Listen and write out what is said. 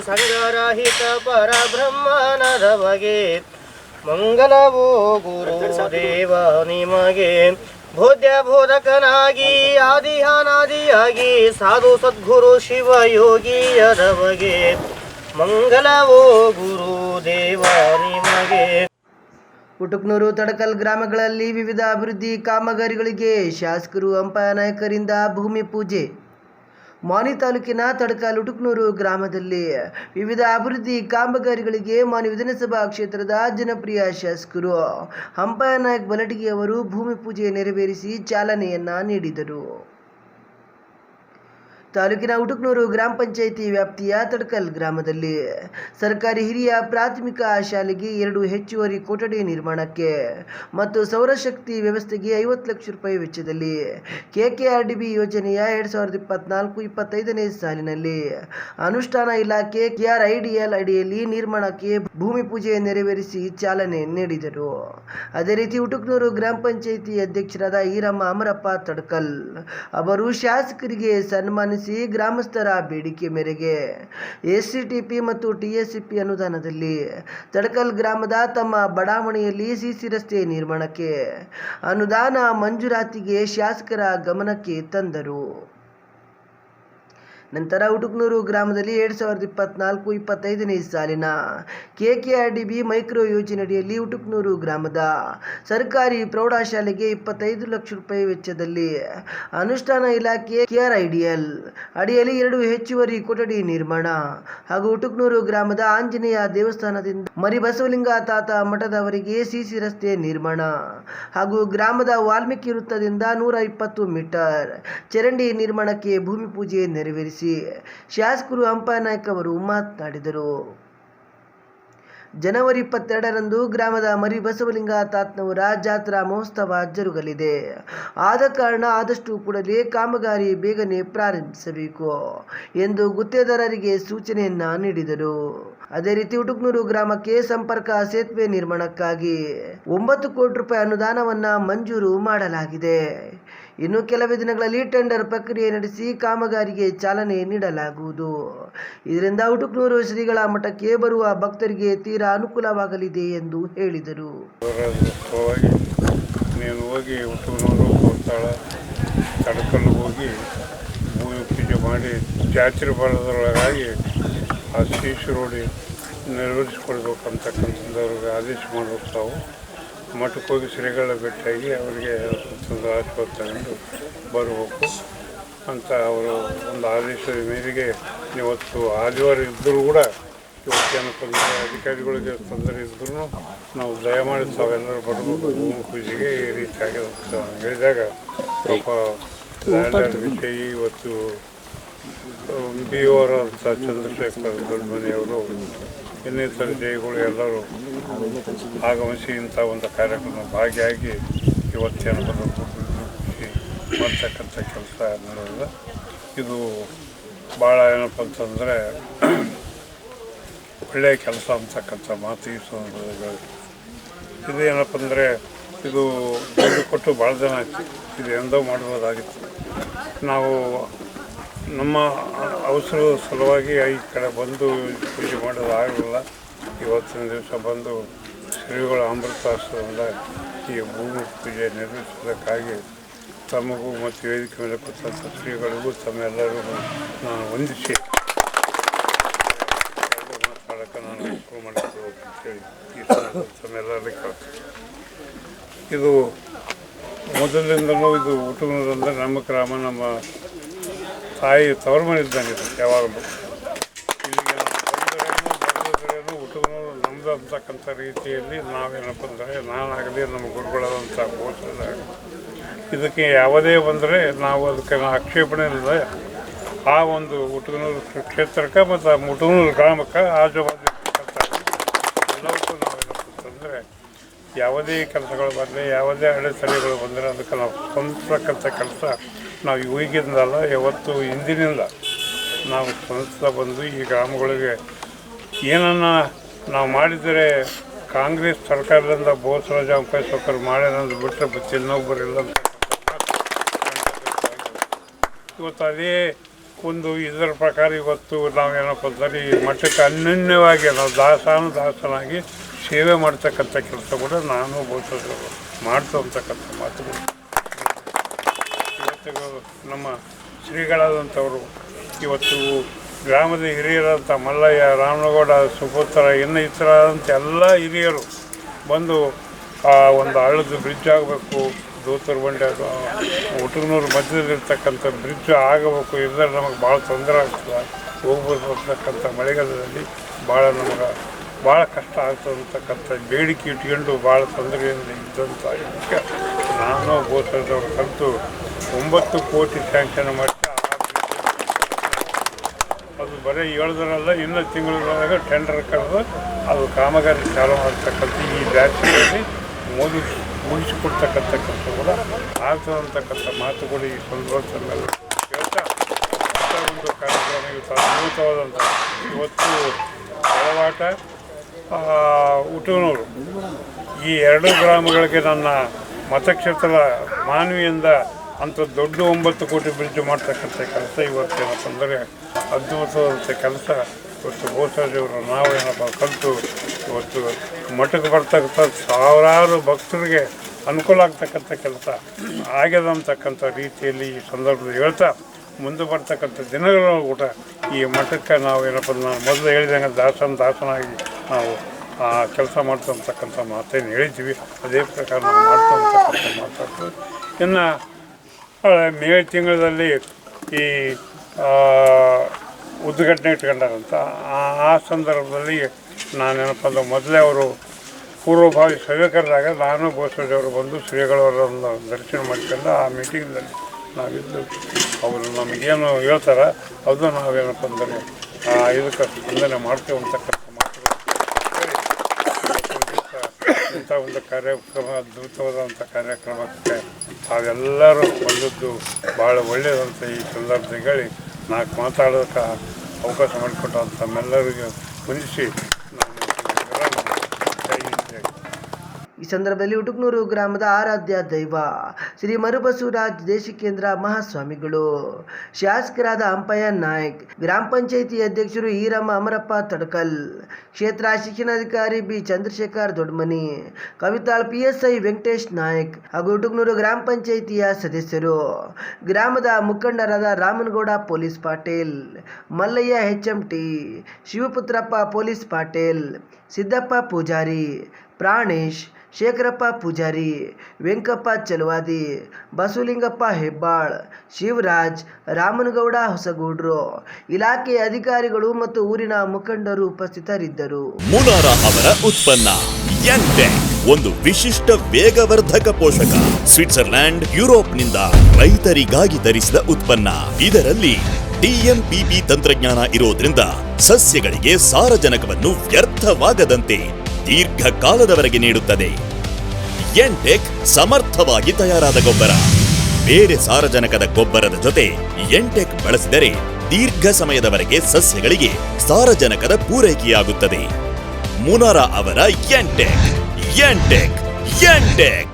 ಸಂಗರಹಿತ ಪರಬ್ರಹ್ಮನದ ಬಗೆ ಮಂಗಲವೋ ಗುರು ದೇವ ನಿಮಗೆ. ಬೋಧ್ಯ ಬೋಧಕನಾಗಿ, ಆದಿಹಾನಾದಿಯಾಗಿ, ಸಾಧು ಸದ್ಗುರು ಶಿವ ಯೋಗಿಯದ ಬಗೆ ಮಂಗಲವೋ ಗುರು ದೇವ ನಿಮಗೆ. ಕುಟುಕ್ನೂರು ತಡಕಲ್ ಗ್ರಾಮಗಳಲ್ಲಿ ವಿವಿಧ ಅಭಿವೃದ್ಧಿ ಕಾಮಗಾರಿಗಳಿಗೆ ಶಾಸಕರು ಅಂಪಾಯ ನಾಯಕರಿಂದ ಭೂಮಿ ಪೂಜೆ. ಮಾನಿ ತಾಲೂಕಿನ ತಡಕಲ್ ಉಟುಕ್ನೂರು ಗ್ರಾಮದಲ್ಲಿ ವಿವಿಧ ಅಭಿವೃದ್ಧಿ ಕಾಮಗಾರಿಗಳಿಗೆ ಮಾನಿ ವಿಧಾನಸಭಾ ಕ್ಷೇತ್ರದ ಜನಪ್ರಿಯ ಶಾಸಕರು ಹಂಪಾಯ ನಾಯಕ್ ಬಲಟಗಿ ಅವರು ಭೂಮಿ ಪೂಜೆ ನೆರವೇರಿಸಿ ಚಾಲನೆಯನ್ನ ನೀಡಿದರು. ತಾಲೂಕಿನ ಉಟುಕ್ನೂರು ಗ್ರಾಮ ಪಂಚಾಯಿತಿ ವ್ಯಾಪ್ತಿಯ ತಡಕಲ್ ಗ್ರಾಮದಲ್ಲಿ ಸರ್ಕಾರಿ ಹಿರಿಯ ಪ್ರಾಥಮಿಕ ಶಾಲೆಗೆ ಎರಡು ಹೆಚ್ಚುವರಿ ಕೊಠಡಿ ನಿರ್ಮಾಣಕ್ಕೆ ಮತ್ತು ಸೌರಶಕ್ತಿ ವ್ಯವಸ್ಥೆಗೆ ಐವತ್ತು ಲಕ್ಷ ರೂಪಾಯಿ ವೆಚ್ಚದಲ್ಲಿ ಕೆಕೆಆರ್ಡಿಬಿ ಯೋಜನೆಯ ಎರಡ್ ಸಾವಿರದ ಇಪ್ಪತ್ನಾಲ್ಕು, ಇಪ್ಪತ್ತೈದನೇ ಸಾಲಿನಲ್ಲಿ ಅನುಷ್ಠಾನ ಇಲಾಖೆ ಕೆಆರ್ಐಡಿಎಲ್ ಅಡಿಯಲ್ಲಿ ನಿರ್ಮಾಣಕ್ಕೆ ಭೂಮಿ ಪೂಜೆ ನೆರವೇರಿಸಿ ಚಾಲನೆ ನೀಡಿದರು. ಅದೇ ರೀತಿ ಉಟುಕ್ನೂರು ಗ್ರಾಮ ಪಂಚಾಯಿತಿ ಅಧ್ಯಕ್ಷರಾದ ಈರಮ್ಮ ಅಮರಪ್ಪ ತಡಕಲ್ ಅವರು ಶಾಸಕರಿಗೆ ಸನ್ಮಾನಿಸಿ ಗ್ರಾಮಸ್ಥರ ಬೇಡಿಕೆ ಮೇರೆಗೆ ಎಸ್ಸಿಟಿಪಿ ಮತ್ತು ಟಿಎಸ್ಸಿಪಿ ಅನುದಾನದಲ್ಲಿ ತಡಕಲ್ ಗ್ರಾಮದ ತಮ್ಮ ಬಡಾವಣೆಯಲ್ಲಿ ಸಿಸಿ ರಸ್ತೆ ನಿರ್ಮಾಣಕ್ಕೆ ಅನುದಾನ ಮಂಜೂರಾತಿಗೆ ಶಾಸಕರ ಗಮನಕ್ಕೆ ತಂದರು. ನಂತರ ಉಟುಕ್ನೂರು ಗ್ರಾಮದಲ್ಲಿ ಎರಡ್ ಸಾವಿರದ ಇಪ್ಪತ್ನಾಲ್ಕು ಇಪ್ಪತ್ತೈದನೇ ಸಾಲಿನ ಕೆಕೆಆರ್ಡಿಬಿ ಮೈಕ್ರೋ ಯೋಜನೆಯಡಿಯಲ್ಲಿ ಉಟುಕ್ನೂರು ಗ್ರಾಮದ ಸರ್ಕಾರಿ ಪ್ರೌಢಶಾಲೆಗೆ ಇಪ್ಪತ್ತೈದು ಲಕ್ಷ ರೂಪಾಯಿ ವೆಚ್ಚದಲ್ಲಿ ಅನುಷ್ಠಾನ ಇಲಾಖೆ ಕೆಆರ್ ಐಡಿಯಲ್ ಅಡಿಯಲ್ಲಿ ಎರಡು ಹೆಚ್ಚುವರಿ ಕೊಠಡಿ ನಿರ್ಮಾಣ ಹಾಗೂ ಉಟುಕ್ನೂರು ಗ್ರಾಮದ ಆಂಜನೇಯ ದೇವಸ್ಥಾನದಿಂದ ಮರಿಬಸವಲಿಂಗ ತಾತ ಮಠದವರಿಗೆ ಸಿಸಿ ರಸ್ತೆ ನಿರ್ಮಾಣ ಹಾಗೂ ಗ್ರಾಮದ ವಾಲ್ಮೀಕಿ ವೃತ್ತದಿಂದ ನೂರ ಇಪ್ಪತ್ತು ಮೀಟರ್ ಚರಂಡಿ ನಿರ್ಮಾಣಕ್ಕೆ ಭೂಮಿ ಪೂಜೆ ನೆರವೇರಿಸಿ ಶಾಸಕರು ಅಂಪಾನಾಯ್ಕ ಅವರು ಮಾತನಾಡಿದರು. ಜನವರಿ ಇಪ್ಪತ್ತೆರಡರಂದು ಗ್ರಾಮದ ಮರಿ ಬಸವಲಿಂಗ ತಾತ್ನವರ ಜಾತ್ರಾ ಮಹೋತ್ಸವ ಜರುಗಲಿದೆ. ಆದ ಕಾರಣ ಆದಷ್ಟು ಕೂಡಲೇ ಕಾಮಗಾರಿ ಬೇಗನೆ ಪ್ರಾರಂಭಿಸಬೇಕು ಎಂದು ಗುತ್ತೇದಾರರಿಗೆ ಸೂಚನೆಯನ್ನ ನೀಡಿದರು. ಅದೇ ರೀತಿ ಉಟುಕ್ನೂರು ಗ್ರಾಮಕ್ಕೆ ಸಂಪರ್ಕ ಸೇತುವೆ ನಿರ್ಮಾಣಕ್ಕಾಗಿ ಒಂಬತ್ತು ಕೋಟಿ ರೂಪಾಯಿ ಅನುದಾನವನ್ನ ಮಂಜೂರು ಮಾಡಲಾಗಿದೆ. ಇನ್ನು ಕೆಲವೇ ದಿನಗಳಲ್ಲಿ ಟೆಂಡರ್ ಪ್ರಕ್ರಿಯೆ ನಡೆಸಿ ಕಾಮಗಾರಿಗೆ ಚಾಲನೆ ನೀಡಲಾಗುವುದು. ಇದರಿಂದ ಉಟುಕ್ನೂರು ಶ್ರೀಗಳ ಮಠಕ್ಕೆ ಬರುವ ಭಕ್ತರಿಗೆ ತೀರಾ ಅನುಕೂಲವಾಗಲಿದೆ ಎಂದು ಹೇಳಿದರು. ಹೋಗಿ ತಡ್ಕಲ್ಲು ಹೋಗಿ ಭೂಮಿ ಪೂಜೆ ಮಾಡಿ ಜಾತ್ರೆ ಬರೋದ್ರೊಳಗಾಗಿ ಆ ಶೀಶ್ ರೋಡಿ ನೆರವೇರಿಸ್ಕೊಳ್ಬೇಕಂತಕ್ಕಂಥದ್ದು ಅವ್ರಿಗೆ ಆದೇಶ ಮಾಡಬೇಕು ತಾವು. ಮಠಕ್ಕೆ ಹೋಗಿ ಶ್ರೀಗಳ ಭೇಟಿಯಾಗಿ ಅವರಿಗೆ ಒಂದು ಆಶೀರ್ವಾದ ತಗೊಂಡು ಬರಬೇಕು ಅಂತ ಅವರು ಒಂದು ಆದೇಶದ ಮೇರೆಗೆ ಇವತ್ತು ಆದಿವಾರ ಇದ್ದರೂ ಕೂಡ ಇವತ್ತೇನು ಅಧಿಕಾರಿಗಳಿಗೆ ತೊಂದರೆ ಇದ್ರೂ ನಾವು ದಯಮಾಡಿ ತಾವೆಲ್ಲರೂ ಬರಬೇಕು ಪೂಜೆಗೆ ಈ ರೀತಿಯಾಗಿ ಹೇಳಿದಾಗ ಸ್ವಲ್ಪ ವಿಜಯ್ ಇವತ್ತು ಬಿ ಅವರ ಚಂದ್ರಶೇಖರ್ ದೊಡ್ಡಮನೆಯವರು ಇನ್ನಿತರ ಜೈಗಳು ಎಲ್ಲರೂ ಆಗಮಿಸಿ ಇಂಥ ಒಂದು ಕಾರ್ಯಕ್ರಮ ಭಾಗಿಯಾಗಿ ಇವತ್ತೇನು ಮಾಡ್ತಕ್ಕಂಥ ಕೆಲಸ ನಡೆದಿದೆ ಇದು ಭಾಳ ಏನಪ್ಪ ಅಂತಂದರೆ ಒಳ್ಳೆಯ ಕೆಲಸ ಅಂತಕ್ಕಂಥ ಮಾತು ಈ ಸಂದರ್ಭದಲ್ಲಿ. ಇದು ಏನಪ್ಪ ಅಂದರೆ ಇದು ದುಡ್ಡು ಕೊಟ್ಟು ಭಾಳ ಜನ ಇದು ಎಂದೋ ಮಾಡ್ಬೋದಾಗಿತ್ತು. ನಾವು ನಮ್ಮ ಅವಸರ ಸಲುವಾಗಿ ಈ ಕಡೆ ಬಂದು ಪೂಜೆ ಮಾಡೋದು ಆಗಲಿಲ್ಲ ಇವತ್ತಿನ ದಿವಸ ಬಂದು ಶ್ರೀಗಳ ಅಮೃತಾಸ್ತ್ರದಿಂದ ಈ ಭೂಮಿ ಪೂಜೆ ನೆರವೇರಿಸೋದಕ್ಕಾಗಿ ತಮಗೂ ಮತ್ತು ವೇದಿಕೆ ಮೇಲೆ ಕೂತಂಥ ಶ್ರೀಗಳಿಗೂ ತಮ್ಮೆಲ್ಲರಿಗೂ ನಾನು ವಂದಿಸಿ ಮಾತಾಡೋಕ್ಕೆ ನಾನು ಅನುಕೂಲ ಸಂದರ್ಭ ಇದು ಮೊದಲಿಂದಲೂ ಇದು ಹುಟ್ಟುವುದಂದ್ರೆ ನಮ್ಮ ಗ್ರಾಮ, ನಮ್ಮ ತಾಯಿ ತವರು ಮನೆ ಇದ್ದಂಗೆ ಇದು, ಯಾವಾಗಲೂ. ಇಲ್ಲಿಗೆ ಬಂದರೇನು ಹುಟ್ಟುಗಳು ನಮ್ಮದು ಅಂತಕ್ಕಂಥ ರೀತಿಯಲ್ಲಿ ನಾವೇನಪ್ಪ ಅಂದರೆ ನಾನಾಗಲಿ ನಮ್ಮ ಗುರುಗಳಾದಂಥ ಬೋಸದ ಇದಕ್ಕೆ ಯಾವುದೇ ಬಂದರೆ ನಾವು ಅದಕ್ಕೆ ಆಕ್ಷೇಪಣೆ ಇಲ್ಲ. ಆ ಒಂದು ಹುಟ್ಟುಗನೂರು ಕ್ಷೇತ್ರಕ್ಕೆ ಮತ್ತು ಆ ಮುಟುಗನೂರು ಗ್ರಾಮಕ್ಕೆ ಆಜುಬಾಜು ಎಲ್ಲವಕ್ಕೂ ನಾವೇನಪ್ಪ ಅಂತಂದರೆ ಯಾವುದೇ ಕೆಲಸಗಳು ಬಂದರೆ ಯಾವುದೇ ಅಡೆತಡೆಗಳು ಬಂದರೆ ಅದಕ್ಕೆ ನಾವು ಸ್ವಂತಕ್ಕಂಥ ಕೆಲಸ ನಾವು ಈಗಿಂದಲ್ಲ, ಯಾವತ್ತು ಹಿಂದಿನಿಂದ ನಾವು ಸ್ಪಂದಿಸ್ತಾ ಬಂದು ಈ ಗ್ರಾಮಗಳಿಗೆ ಏನನ್ನ ನಾವು ಮಾಡಿದರೆ ಕಾಂಗ್ರೆಸ್ ಸರ್ಕಾರದಿಂದ ಬೋಸರಾಜ ಅಂಕೇಶ್ವಕರು ಮಾಡ್ಯಾರಂದು ಬಿಟ್ಟರೆ ಇನ್ನೊಬ್ಬರಿಲ್ಲ ಅಂತ ಇವತ್ತು ಅದೇ ಒಂದು ಇದರ ಪ್ರಕಾರ ಇವತ್ತು ನಾವೇನಪ್ಪ ಅಂದರೆ ಈ ಮಠಕ್ಕೆ ಅನ್ಯನ್ಯವಾಗಿ ನಾವು ದಾಸಾನು ದಾಸನಾಗಿ ಸೇವೆ ಮಾಡ್ತಕ್ಕಂಥ ಕೆಲಸ ಕೂಡ ನಾನು ಬಹುಶಃ ಮಾಡ್ತು ಅಂತಕ್ಕಂಥ ಮಾತುಗಳು. ಇವತ್ತು ನಮ್ಮ ಶ್ರೀಗಳಾದಂಥವರು. ಇವತ್ತು ಗ್ರಾಮದ ಹಿರಿಯರಾದಂಥ ಮಲ್ಲಯ್ಯ, ರಾಮನಗೌಡ ಸುಪುತ್ರ ಇನ್ನು ಇತರಾದಂಥ ಎಲ್ಲ ಹಿರಿಯರು ಬಂದು ಆ ಒಂದು ಹಳ್ಳದ ಬ್ರಿಡ್ಜ್ ಆಗಬೇಕು, ದೂತರು ಬಂಡೆ ಅದು ಮಧ್ಯದಲ್ಲಿರ್ತಕ್ಕಂಥ ಬ್ರಿಡ್ಜ್ ಆಗಬೇಕು ಇದ್ರೆ ನಮಗೆ ಭಾಳ ತೊಂದರೆ ಆಗ್ತದೆ. ಹೋಗ್ಬರ್ತಕ್ಕಂಥ ಮಳೆಗಾಲದಲ್ಲಿ ಭಾಳ ನಮಗೆ ಭಾಳ ಕಷ್ಟ ಆಗ್ತದೆ ಅಂತಕ್ಕಂಥ ಬೇಡಿಕೆ ಇಟ್ಕೊಂಡು ಭಾಳ ತೊಂದರೆಯಿಂದ ಇದ್ದಂಥ ನಾನು ಗೋಸದವ್ರು ಕಲಿತು ಒಂಬತ್ತು ಕೋಟಿ ಸ್ಯಾಂಕ್ಷನ್ ಮಾಡಿ ಅದು ಬರೀ ಹೇಳ್ದ್ರಲ್ಲ ಇನ್ನೂ ತಿಂಗಳೊಳಗೆ ಟೆಂಡರ್ ಕರೆದು ಅದು ಕಾಮಗಾರಿ ಚಾಲು ಮಾಡ್ತಕ್ಕಂಥ ಈ ಬ್ಯಾಚ್ಗಳಲ್ಲಿ ಮೋದಿ ಮುಗಿಸಿಕೊಡ್ತಕ್ಕಂಥ ಕೂಡ ಆಗ್ತದೆ ಅಂತಕ್ಕಂಥ ಮಾತುಗಳು ಈ ಸಂದರ್ಭದಲ್ಲಿ ಹೇಳ್ತಾ ಒಂದು ಕಾರ್ಯಕ್ರಮ ಇವತ್ತು ಅದ್ಭುತವಾದಂಥ ಇವತ್ತು ಈ ಎರಡು ಗ್ರಾಮಗಳಿಗೆ ನನ್ನ ಮತಕ್ಷೇತ್ರ ಮಾನವಿಯಿಂದ ಅಂಥ ದೊಡ್ಡ ಒಂಬತ್ತು ಕೋಟಿ ಬ್ರಿಡ್ಜ್ ಮಾಡ್ತಕ್ಕಂಥ ಕೆಲಸ ಇವತ್ತು ಏನಪ್ಪ ಅಂದರೆ ಅದ್ಭುತವಾದಂಥ ಕೆಲಸ. ಇವತ್ತು ಗೋಸಾಜಿಯವರು ನಾವು ಏನಪ್ಪ ಕಲಿತು, ಇವತ್ತು ಮಠಕ್ಕೆ ಬರ್ತಕ್ಕಂಥ ಸಾವಿರಾರು ಭಕ್ತರಿಗೆ ಅನುಕೂಲ ಆಗ್ತಕ್ಕಂಥ ಕೆಲಸ. ಆಗ್ಯದ ಅಂತಕ್ಕಂಥ ರೀತಿಯಲ್ಲಿ ಈ ಸಂದರ್ಭದಲ್ಲಿ ಹೇಳ್ತಾ ಮುಂದೆ ಬರ್ತಕ್ಕಂಥ ದಿನಗಳು ಕೂಡ ಈ ಮಠಕ್ಕೆ ನಾವು ಏನಪ್ಪ, ನಾನು ಮೊದಲು ಹೇಳಿದಂಗೆ ದಾಸನ, ದಾಸನಾಗಿ ನಾವು ಆ ಕೆಲಸ ಮಾಡ್ತಕ್ಕಂಥ ಮಾತೇನು ಹೇಳಿದ್ವಿ ಅದೇ ಪ್ರಕಾರ ನಾವು ಮಾಡ್ತಂತಕ್ಕಂಥ ಮಾತಾಡ್ತೀವಿ. ಇನ್ನು ಮೇ ತಿಂಗಳಲ್ಲಿ ಈ ಉದ್ಘಾಟನೆ ಇಟ್ಕೊಂಡಾರಂತ. ಆ- ಸಂದರ್ಭದಲ್ಲಿ ನಾನೇನಪ್ಪ ಅಂದ್ರೆ ಮೊದಲೇ ಅವರು ಪೂರ್ವಭಾವಿ ಸಭ್ಯಕರಾದಾಗ ನಾನು ಬೋಸರಾಜವರು ಬಂದು ಶ್ರೀಗಳವರನ್ನು ದರ್ಶನ ಮಾಡ್ಕೊಂಡು ಆ ಮೀಟಿಂಗ್ನಲ್ಲಿ ನಾವಿದ್ದು. ಅವರು ನಮಗೇನು ಹೇಳ್ತಾರೆ, ಅದು ನಾವೇನಪ್ಪ ಅಂದರೆ ಇದಕ್ಕೆ ಸ್ಪಂದನೆ ಮಾಡ್ತೇವೆ ಅಂತಕ್ಕಂಥ ಮಾತುಗಳು ಹೇಳಿ ಇವತ್ತು ದಿವಸ ಇಂಥ ಒಂದು ಕಾರ್ಯಕ್ರಮ, ಅದ್ಭುತವಾದಂಥ ಕಾರ್ಯಕ್ರಮಕ್ಕೆ ತಾವೆಲ್ಲರೂ ಬಂದದ್ದು ಭಾಳ ಒಳ್ಳೆಯದಂತ ಈ ಸಂದರ್ಭದಲ್ಲಿ ನಾಲ್ಕು ಮಾತಾಡೋದಕ್ಕೆ ಅವಕಾಶ ಮಾಡಿಕೊಟ್ಟಂಥ ತಮ್ಮೆಲ್ಲರಿಗೂ ಹೊಂದಿಸಿ ಈ ಸಂದರ್ಭದಲ್ಲಿ ಉಟುಕ್ನೂರು ಗ್ರಾಮದ ಆರಾಧ್ಯ ದೈವ, ಶ್ರೀ ಮರುಬಸವರಾಜ್ ದೇಶಿಕೇಂದ್ರ ಮಹಾಸ್ವಾಮಿಗಳು, ಶಾಸಕರಾದ ಅಂಪಯ್ಯ ನಾಯ್ಕ್, ಗ್ರಾಮ ಪಂಚಾಯಿತಿ ಅಧ್ಯಕ್ಷರು ಈರಮ್ಮ ಅಮರಪ್ಪ ತಡಕಲ್, ಕ್ಷೇತ್ರ ಶಿಕ್ಷಣಾಧಿಕಾರಿ B Chandrashekar Dodmani, Kavital P S I Venkatesh Naik ಹಾಗೂ ಉಟುಕ್ನೂರು ಗ್ರಾಮ ಪಂಚಾಯಿತಿಯ ಸದಸ್ಯರು, ಗ್ರಾಮದ ಮುಖಂಡರಾದ Ramanagouda police Patil, Mallayya H M T, Shivaputrappa police Patil Siddappa Pujari, Pranesh Shekharappa Pujari, Venkappa Chalavadi, Basavalingappa Hebbal, Shivaraj, Ramanagouda Hosagudru, ಇಲಾಖೆ ಅಧಿಕಾರಿಗಳು ಮತ್ತು ಊರಿನ ಮುಖಂಡರು ಉಪಸ್ಥಿತರಿದ್ದರು. ಮುನಾರ ಅವರ ಉತ್ಪನ್ನ ಒಂದು ವಿಶಿಷ್ಟ ವೇಗವರ್ಧಕ ಪೋಷಕ. ಸ್ವಿಟ್ಜರ್ಲ್ಯಾಂಡ್ ಯುರೋಪ್ನಿಂದ ರೈತರಿಗಾಗಿ ತರಿಸಿದ ಉತ್ಪನ್ನ. ಇದರಲ್ಲಿ ಡಿಎಂಪಿಪಿ ತಂತ್ರಜ್ಞಾನ ಇರೋದ್ರಿಂದ ಸಸ್ಯಗಳಿಗೆ ಸಾರಜನಕವನ್ನು ವ್ಯರ್ಥವಾಗದಂತೆ ದೀರ್ಘಕಾಲದವರೆಗೆ ನೀಡುತ್ತದೆ. ಎಂಟೆಕ್ ಸಮರ್ಥವಾಗಿ ತಯಾರಾದ ಗೊಬ್ಬರ. ಬೇರೆ ಸಾರಜನಕದ ಗೊಬ್ಬರದ ಜೊತೆ ಎಂಟೆಕ್ ಬಳಸಿದರೆ ದೀರ್ಘ ಸಮಯದವರೆಗೆ ಸಸ್ಯಗಳಿಗೆ ಸಾರಜನಕದ ಪೂರೈಕೆಯಾಗುತ್ತದೆ. ಮುನಾರ ಅವರ ಎಂಟೆಕ್ ಎಂಟೆಕ್ ಎಂಟೆಕ್